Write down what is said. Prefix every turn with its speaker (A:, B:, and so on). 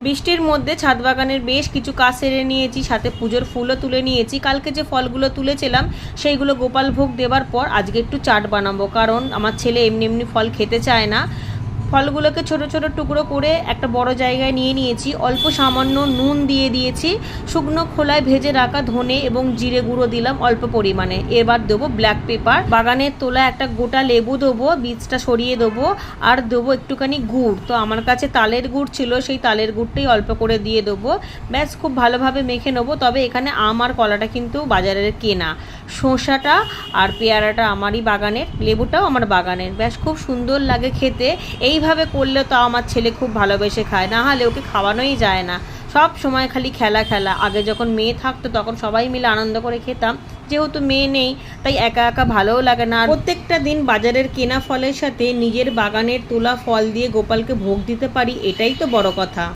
A: বৃষ্টির মধ্যে ছাদ বাগানের বেশ কিছু কাজ সেরে নিয়েছি, সাথে পুজোর ফুলও তুলে নিয়েছি। কালকে যে ফলগুলো তুলেছিলাম, সেইগুলো গোপাল ভোগ দেওয়ার পর আজকে একটু চাট বানাবো। কারণ আমার ছেলে এমনি এমনি ফল খেতে চায় না। ফলগুলোকে ছোট ছোট টুকরো করে একটা বড় জায়গায় নিয়ে নিয়েছি। অল্প সামান্য নুন দিয়ে দিয়েছি। শুকনো খোলায় ভেজে রাখা ধনে এবং জিরে গুঁড়ো দিলাম অল্প পরিমাণে। এবার দেবো ব্ল্যাক পেপার বাগানের তোলা একটা গোটা লেবু দেবো, বীজটা সরিয়ে দেবো, আর দেবো একটুখানি গুড়। তো আমার কাছে তালের গুড় ছিল, সেই তালের গুড়টাই অল্প করে দিয়ে দেবো। ব্যাস, খুব ভালোভাবে মেখে নেব। তবে এখানে আম আর কলাটা কিন্তু বাজারের কেনা। শসাটা আর পেয়ারাটা আমারই বাগানের, লেবুটাও আমার বাগানের। ব্যাস, খুব সুন্দর লাগে খেতে। এইভাবে করলে তো আমার ছেলে খুব ভালোবেসে খায়। না হলে ওকে খাওয়ানোই যায় না। সব সময় খালি খেলা খেলা। আগে যখন মেয়ে থাকতো তখন সবাই মিলে আনন্দ করে খেতাম। যেহেতু মেয়ে নেই, তাই একা একা ভালোও লাগে না। প্রত্যেকটা দিন বাজারের কেনা ফলের সাথে নিজের বাগানের তোলা ফল দিয়ে গোপালকে ভোগ দিতে পারি, এটাই তো বড় কথা।